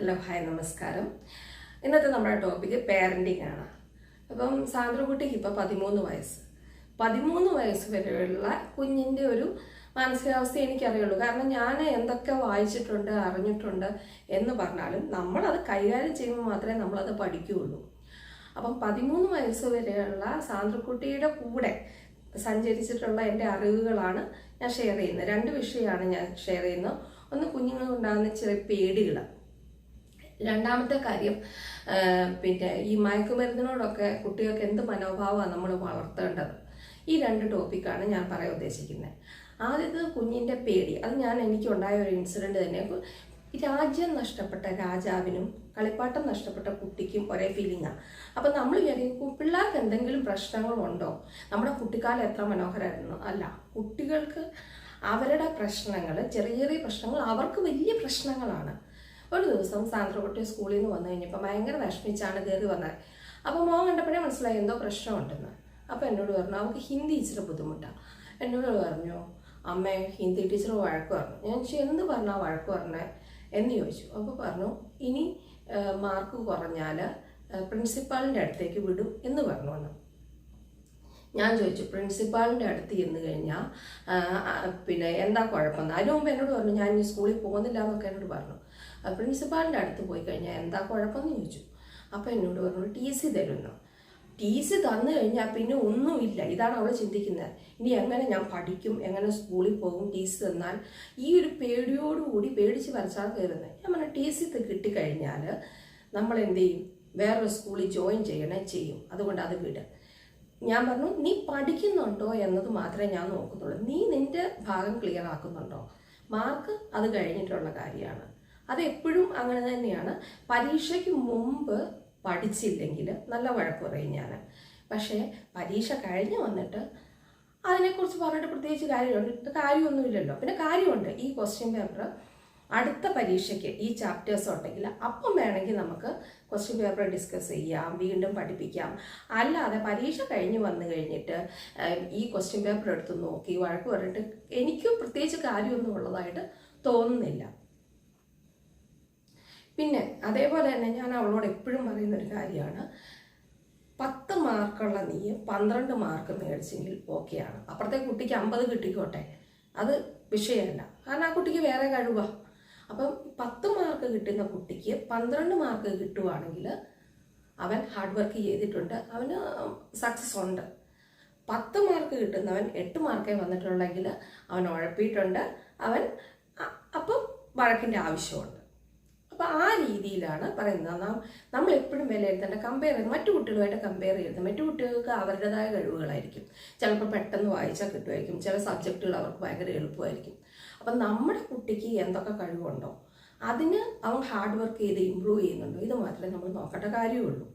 Hello hi നമസ്കാരം. ഇന്നത്തെ നമ്മുടെ ടോപ്പിക് പേരന്റിങ് ആണ്. അപ്പം സാന്ദ്രകുട്ടിക്ക് ഇപ്പം പതിമൂന്ന് വയസ്സ്. പതിമൂന്ന് വയസ്സ് വരെയുള്ള കുഞ്ഞിന്റെ ഒരു മാനസികാവസ്ഥ എനിക്കറിയുള്ളൂ. കാരണം ഞാൻ എന്തൊക്കെ വായിച്ചിട്ടുണ്ട് അറിഞ്ഞിട്ടുണ്ട് എന്ന് പറഞ്ഞാലും നമ്മളത് കൈകാര്യം ചെയ്യുമ്പോൾ മാത്രമേ നമ്മളത് പഠിക്കുകയുള്ളൂ. അപ്പം പതിമൂന്ന് വയസ്സ് വരെയുള്ള സാന്ദ്രക്കുട്ടിയുടെ കൂടെ സഞ്ചരിച്ചിട്ടുള്ള എന്റെ അറിവുകളാണ് ഞാൻ ഷെയർ ചെയ്യുന്നത്. രണ്ട് വിഷയമാണ് ഞാൻ ഷെയർ ചെയ്യുന്നത്. ഒന്ന് കുഞ്ഞുങ്ങളുണ്ടാകുന്ന ചെറിയ പേടികൾ രണ്ടാമത്തെ കാര്യം പിന്നെ ഈ മയക്കുമരുന്നിനോടൊക്കെ കുട്ടികൾക്ക് എന്ത് മനോഭാവമാണ് നമ്മൾ വളർത്തേണ്ടത്? ഈ രണ്ട് ടോപ്പിക്കാണ് ഞാൻ പറയാൻ ഉദ്ദേശിക്കുന്നത്. ആദ്യത്തെ കുഞ്ഞിന്റെ പേടി. അത് ഞാൻ എനിക്ക് എനിക്കുണ്ടായ ഒരു ഇൻസിഡന്റ് തന്നെ. രാജ്യം നഷ്ടപ്പെട്ട രാജാവിനും കളിപ്പാട്ടം നഷ്ടപ്പെട്ട കുട്ടിക്കും ഒരേ ഫീലിംഗാണ് അപ്പം നമ്മൾ വിചാരിക്കും പിള്ളേർക്ക് എന്തെങ്കിലും പ്രശ്നങ്ങളുണ്ടോ? നമ്മുടെ കുട്ടിക്കാലം എത്ര മനോഹരമായിരുന്നു അല്ല കുട്ടികൾക്ക് അവരുടെ പ്രശ്നങ്ങൾ ചെറിയ ചെറിയ പ്രശ്നങ്ങൾ അവർക്ക് വലിയ പ്രശ്നങ്ങളാണ്. ഒരു ദിവസം സാന്ദ്രകുട്ടി സ്കൂളിൽ നിന്ന് വന്നു കഴിഞ്ഞപ്പോൾ ഭയങ്കര വിഷമിച്ചാണ് കയറി വന്നത്. അപ്പോൾ മോൻ കണ്ടപ്പോഴേ മനസ്സിലായി എന്തോ പ്രശ്നമുണ്ടെന്ന്. അപ്പോൾ എന്നോട് പറഞ്ഞു അവൾക്ക് ഹിന്ദി ഇച്ചിരി ബുദ്ധിമുട്ടാണ് എന്നോട് പറഞ്ഞു അമ്മേ ഹിന്ദി ടീച്ചർ വഴക്ക് പറഞ്ഞു. ഞാൻ ചോദിച്ചു എന്ത് പറഞ്ഞാൽ വഴക്ക് പറഞ്ഞേ? എന്ന് ചോദിച്ചു. അപ്പോൾ പറഞ്ഞു ഇനി മാർക്ക് കുറഞ്ഞാൽ പ്രിൻസിപ്പാളിന്റെ അടുത്തേക്ക് വിടും എന്ന് പറഞ്ഞു വന്നു. ഞാൻ ചോദിച്ചു പ്രിൻസിപ്പാളിന്റെ അടുത്ത് ചെന്ന് കഴിഞ്ഞാൽ പിന്നെ എന്താ കുഴപ്പമെന്ന് അതിന് മുമ്പ് എന്നോട് പറഞ്ഞു ഞാൻ ഇനി സ്കൂളിൽ പോകുന്നില്ല എന്നൊക്കെ എന്നോട് പറഞ്ഞു. പ്രിൻസിപ്പാളിന്റെ അടുത്ത് പോയി കഴിഞ്ഞാൽ എന്താ കുഴപ്പമെന്ന് ചോദിച്ചു. അപ്പോൾ എന്നോട് പറഞ്ഞു ടി സി തരുന്നു ടി സി തന്നു കഴിഞ്ഞാൽ പിന്നെ ഒന്നുമില്ല. ഇതാണ് അവൾ ചിന്തിക്കുന്നത്. ഇനി എങ്ങനെ ഞാൻ പഠിക്കും? എങ്ങനെ സ്കൂളിൽ പോകും? ടി സി തന്നാൽ ഈ ഒരു പേടിയോടുകൂടി പേടിച്ച് വരച്ചാൽ കയറുന്നത്. ഞാൻ പറഞ്ഞു ടി സി കിട്ടിക്കഴിഞ്ഞാൽ നമ്മൾ എന്ത് ചെയ്യും? വേറൊരു സ്കൂളിൽ ജോയിൻ ചെയ്യണേ ചെയ്യും. അതുകൊണ്ട് അത് വിട്. ഞാൻ പറഞ്ഞു നീ പഠിക്കുന്നുണ്ടോ എന്നത് മാത്രമേ ഞാൻ നോക്കുന്നുള്ളൂ നീ നിന്റെ ഭാഗം ക്ലിയർ ആക്കുന്നുണ്ടോ? മാർക്ക് അത് കഴിഞ്ഞിട്ടുള്ള കാര്യമാണ്. അത് എപ്പോഴും അങ്ങനെ തന്നെയാണ്. പരീക്ഷയ്ക്ക് മുമ്പ് പഠിച്ചില്ലെങ്കിൽ നല്ല വഴക്ക് പറയും ഞാൻ പക്ഷേ പരീക്ഷ കഴിഞ്ഞ് വന്നിട്ട് അതിനെക്കുറിച്ച് പറഞ്ഞിട്ട് പ്രത്യേകിച്ച് കാര്യമുണ്ട് കാര്യമൊന്നുമില്ലല്ലോ. പിന്നെ കാര്യമുണ്ട്. ഈ ക്വസ്റ്റ്യൻ പേപ്പർ അടുത്ത പരീക്ഷയ്ക്ക് ഈ ചാപ്റ്റേഴ്സ് ഉണ്ടെങ്കിൽ അപ്പം വേണമെങ്കിൽ നമുക്ക് ക്വസ്റ്റ്യൻ പേപ്പർ ഡിസ്കസ് ചെയ്യാം വീണ്ടും പഠിപ്പിക്കാം. അല്ലാതെ പരീക്ഷ കഴിഞ്ഞ് വന്നു കഴിഞ്ഞിട്ട് ഈ ക്വസ്റ്റ്യൻ പേപ്പർ എടുത്ത് നോക്കി വഴക്ക് പറഞ്ഞിട്ട് എനിക്ക് പ്രത്യേകിച്ച് കാര്യമൊന്നും ഉള്ളതായിട്ട് തോന്നുന്നില്ല. പിന്നെ അതേപോലെ തന്നെ ഞാൻ അവളോട് എപ്പോഴും പറയുന്ന ഒരു കാര്യമാണ് പത്ത് മാർക്കുള്ള നീ പന്ത്രണ്ട് മാർക്ക് മേടിച്ചെങ്കിൽ ഓക്കെയാണ് അപ്പുറത്തെ കുട്ടിക്ക് അമ്പത് കിട്ടിക്കോട്ടെ. അത് വിഷയമല്ല. കാരണം ആ കുട്ടിക്ക് വേറെ കഴിവാ. അപ്പം പത്ത് മാർക്ക് കിട്ടുന്ന കുട്ടിക്ക് പന്ത്രണ്ട് മാർക്ക് കിട്ടുവാണെങ്കിൽ അവൻ ഹാർഡ് വർക്ക് ചെയ്തിട്ടുണ്ട്. അവന് സക്സസ് ഉണ്ട്. പത്ത് മാർക്ക് കിട്ടുന്നവൻ എട്ട് മാർക്കേ വന്നിട്ടുള്ളെങ്കിൽ അവൻ ഉഴപ്പിയിട്ടുണ്ട്. അവൻ അപ്പം വഴക്കിന്റെ ആവശ്യമുണ്ട്. അപ്പോൾ ആ രീതിയിലാണ് പറയുന്നത്. നാം നമ്മൾ എപ്പോഴും വിലയിരുത്തേണ്ട കമ്പയർ ചെയ്യുന്നത് മറ്റു കുട്ടികളുമായിട്ട് കമ്പയർ ചെയ്യരുത്. മറ്റു കുട്ടികൾക്ക് അവരുടേതായ കഴിവുകളായിരിക്കും. ചിലപ്പോൾ പെട്ടെന്ന് വായിച്ചാൽ കിട്ടുമായിരിക്കും. ചില സബ്ജക്റ്റുകൾ അവർക്ക് ഭയങ്കര എളുപ്പമായിരിക്കും. അപ്പം നമ്മുടെ കുട്ടിക്ക് എന്തൊക്കെ കഴിവുണ്ടോ അതിന് അവൻ ഹാർഡ് വർക്ക് ചെയ്ത് ഇമ്പ്രൂവ് ചെയ്യുന്നുണ്ടോ ഇത് മാത്രമേ നമ്മൾ നോക്കേണ്ട കാര്യമുള്ളൂ.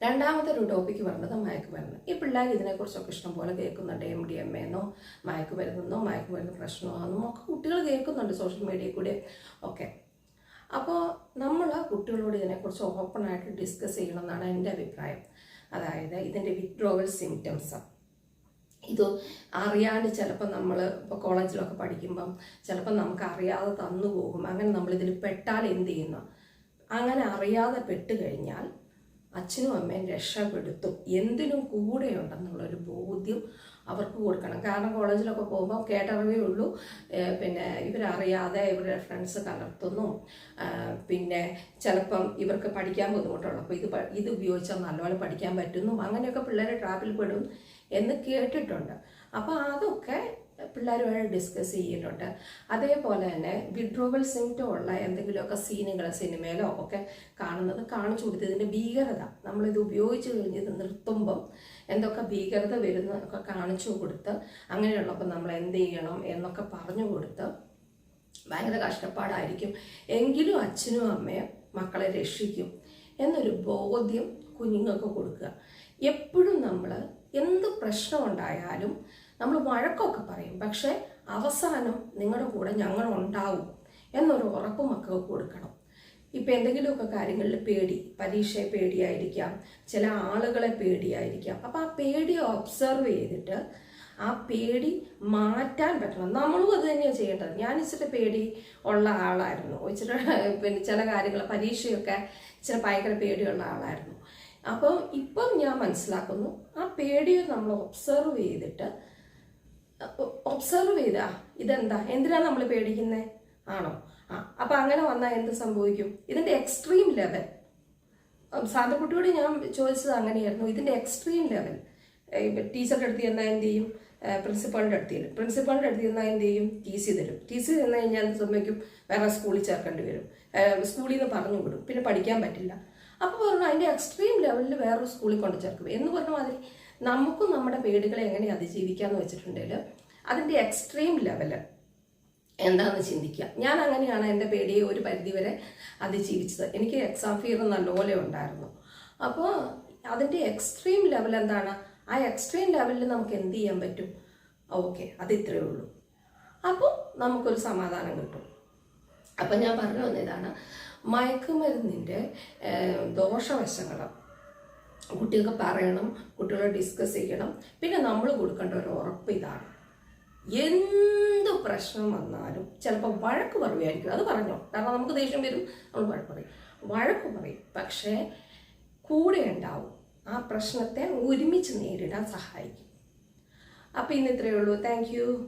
രണ്ടാമത്തെ ഒരു ടോപ്പിക്ക് പറഞ്ഞത് മയക്കുമരുന്ന്. ഈ പിള്ളേർ ഇതിനെക്കുറിച്ചൊക്കെ ഇഷ്ടംപോലെ കേൾക്കുന്നുണ്ട്. എം ഡി എം എന്നോ മയക്കുമരുന്നെന്നോ മയക്കുമരുന്ന് പ്രശ്നമാണെന്നോ ഒക്കെ കുട്ടികൾ കേൾക്കുന്നുണ്ട് സോഷ്യൽ മീഡിയയിൽ കൂടെ ഒക്കെ. അപ്പോൾ നമ്മൾ കുട്ടികളോട് ഇതിനെക്കുറിച്ച് ഓപ്പണായിട്ട് ഡിസ്കസ് ചെയ്യണമെന്നാണ് എന്റെ അഭിപ്രായം. അതായത് ഇതിന്റെ വിത്ഡ്രോവൽ സിംറ്റംസ് ഇത് അറിയാണ്ട് ചിലപ്പോൾ നമ്മൾ ഇപ്പോൾ കോളേജിലൊക്കെ പഠിക്കുമ്പം ചിലപ്പോൾ നമുക്ക് അറിയാതെ തന്നു പോകും. അങ്ങനെ നമ്മളിതിൽ പെട്ടാൽ എന്ത് ചെയ്യുന്നു? അങ്ങനെ അറിയാതെ പെട്ട് കഴിഞ്ഞാൽ അച്ഛനും അമ്മയും രക്ഷപ്പെടുത്തും. എന്തിനും കൂടെയുണ്ടെന്നുള്ളൊരു ബോധ്യം അവർക്ക് കൊടുക്കണം. കാരണം കോളേജിലൊക്കെ പോകുമ്പോൾ കേട്ടറിവേ ഉള്ളൂ. പിന്നെ ഇവരറിയാതെ ഇവരുടെ ഫ്രണ്ട്സ് കലർത്തുന്നു പിന്നെ ചിലപ്പം ഇവർക്ക് പഠിക്കാൻ ബുദ്ധിമുട്ടുള്ളൂ. അപ്പോൾ ഇത് ഇത് ഉപയോഗിച്ചാൽ നല്ലപോലെ പഠിക്കാൻ പറ്റുന്നു. അങ്ങനെയൊക്കെ പിള്ളേരെ ട്രാപ്പിൽ പെടും എന്ന് കേട്ടിട്ടുണ്ട്. അപ്പോൾ അതൊക്കെ പിള്ളേരുമായിട്ട് ഡിസ്കസ് ചെയ്തിട്ടുണ്ട് അതേപോലെ തന്നെ വിഡ്രോവൽ സിംറ്റം ഉള്ള എന്തെങ്കിലുമൊക്കെ സീനുകൾ സിനിമയിലോ ഒക്കെ കാണുന്നത് കാണിച്ചു കൊടുത്ത് ഇതിന്റെ ഭീകരത. നമ്മളിത് ഉപയോഗിച്ച് കഴിഞ്ഞ് ഇത് നിർത്തുമ്പം എന്തൊക്കെ ഭീകരത വരുന്ന ഒക്കെ കാണിച്ചു കൊടുത്ത് അങ്ങനെയുള്ളപ്പോൾ നമ്മൾ എന്ത് ചെയ്യണം എന്നൊക്കെ പറഞ്ഞു കൊടുത്ത് ഭയങ്കര കഷ്ടപ്പാടായിരിക്കും. എങ്കിലും അച്ഛനും അമ്മയും മക്കളെ രക്ഷിക്കും എന്നൊരു ബോധ്യം കുഞ്ഞുങ്ങൾക്ക് കൊടുക്കുക. എപ്പോഴും നമ്മൾ എന്ത് പ്രശ്നം ഉണ്ടായാലും നമ്മൾ വഴക്കൊക്കെ പറയും. പക്ഷേ അവസാനം നിങ്ങളുടെ കൂടെ ഞങ്ങൾ ഉണ്ടാവും എന്നൊരു ഉറപ്പ് മക്കൾക്ക് കൊടുക്കണം. ഇപ്പം എന്തെങ്കിലുമൊക്കെ കാര്യങ്ങളിൽ പേടി പരീക്ഷയെ പേടിയായിരിക്കാം ചില ആളുകളെ പേടിയായിരിക്കാം. അപ്പം ആ പേടി ഒബ്സർവ് ചെയ്തിട്ട് ആ പേടി മാറ്റാൻ പറ്റണം. നമ്മളും അത് തന്നെയാണ് ചെയ്യേണ്ടത്. ഞാൻ ഇച്ചിരി പേടി ഉള്ള ആളായിരുന്നു. ഇച്ചിരി പിന്നെ ചില കാര്യങ്ങൾ പരീക്ഷയൊക്കെ ഇച്ചിരി ഭയങ്കര പേടിയുള്ള ആളായിരുന്നു. അപ്പം ഇപ്പം ഞാൻ മനസ്സിലാക്കുന്നു ആ പേടിയെ നമ്മൾ ഒബ്സർവ് ചെയ്തിട്ട് ഒബ്സർവ് ചെയ്താ ഇതെന്താ? എന്തിനാ നമ്മൾ പേടിക്കുന്നത് ആണോ? ആ അപ്പൊ അങ്ങനെ വന്നാൽ എന്ത് സംഭവിക്കും? ഇതിന്റെ എക്സ്ട്രീം ലെവൽ സാന്തക്കുട്ടിയോട് ഞാൻ ചോദിച്ചത് അങ്ങനെയായിരുന്നു. ഇതിന്റെ എക്സ്ട്രീം ലെവൽ ടീച്ചറുടെ അടുത്ത് ചെന്നാൽ എന്ത് ചെയ്യും? പ്രിൻസിപ്പാളിന്റെ അടുത്ത് ചെല്ലും. പ്രിൻസിപ്പാളിന്റെ അടുത്ത് ചെന്നാൽ എന്ത് ചെയ്യും? ടി സി തരും ടി സി തന്നു കഴിഞ്ഞാൽ എന്ത് സംഭവിക്കും? വേറെ സ്കൂളിൽ ചേർക്കേണ്ടി വരും. സ്കൂളിൽ നിന്ന് പറഞ്ഞു വിടും. പിന്നെ പഠിക്കാൻ പറ്റില്ല. അപ്പോൾ പറഞ്ഞു അതിന്റെ എക്സ്ട്രീം ലെവലിൽ വേറൊരു സ്കൂളിൽ കൊണ്ട് ചേർക്കും. എന്ന് പറഞ്ഞ മാതിരി നമുക്കും നമ്മുടെ പേടികളെ എങ്ങനെ അതിജീവിക്കാമെന്ന് വെച്ചിട്ടുണ്ടെങ്കിൽ അതിന്റെ എക്സ്ട്രീം ലെവൽ എന്താണെന്ന് ചിന്തിക്കുക. ഞാൻ അങ്ങനെയാണ് എന്റെ പേടിയെ ഒരു പരിധിവരെ അതിജീവിച്ചത്. എനിക്ക് എക്സാം ഫിയർ നല്ലപോലെ ഉണ്ടായിരുന്നു. അപ്പോൾ അതിന്റെ എക്സ്ട്രീം ലെവൽ എന്താണ്? ആ എക്സ്ട്രീം ലെവലിൽ നമുക്ക് എന്ത് ചെയ്യാൻ പറ്റും? ഓക്കെ അത് ഇത്രയേ ഉള്ളൂ. അപ്പോൾ നമുക്കൊരു സമാധാനം കിട്ടും. അപ്പം ഞാൻ പറഞ്ഞു വന്നതാണ് മയക്കുമരുന്നിന്റെ ദോഷവശങ്ങളും കുട്ടികൾക്ക് പറയണം കുട്ടികളെ ഡിസ്കസ് ചെയ്യണം. പിന്നെ നമ്മൾ കൊടുക്കേണ്ട ഒരു ഉറപ്പ് ഇതാണ്. എന്ത് പ്രശ്നം വന്നാലും ചിലപ്പോൾ വഴക്ക് പറയുമായിരിക്കും. അത് പറഞ്ഞോ? കാരണം നമുക്ക് ദേഷ്യം വരും നമ്മൾ വഴക്ക് പറയും. വഴക്ക് പറയും. പക്ഷേ കൂടെ ഉണ്ടാവും. ആ പ്രശ്നത്തെ ഒരുമിച്ച് നേരിടാൻ സഹായിക്കും. അപ്പം ഇന്ന് ഇത്രയേ ഉള്ളൂ. താങ്ക്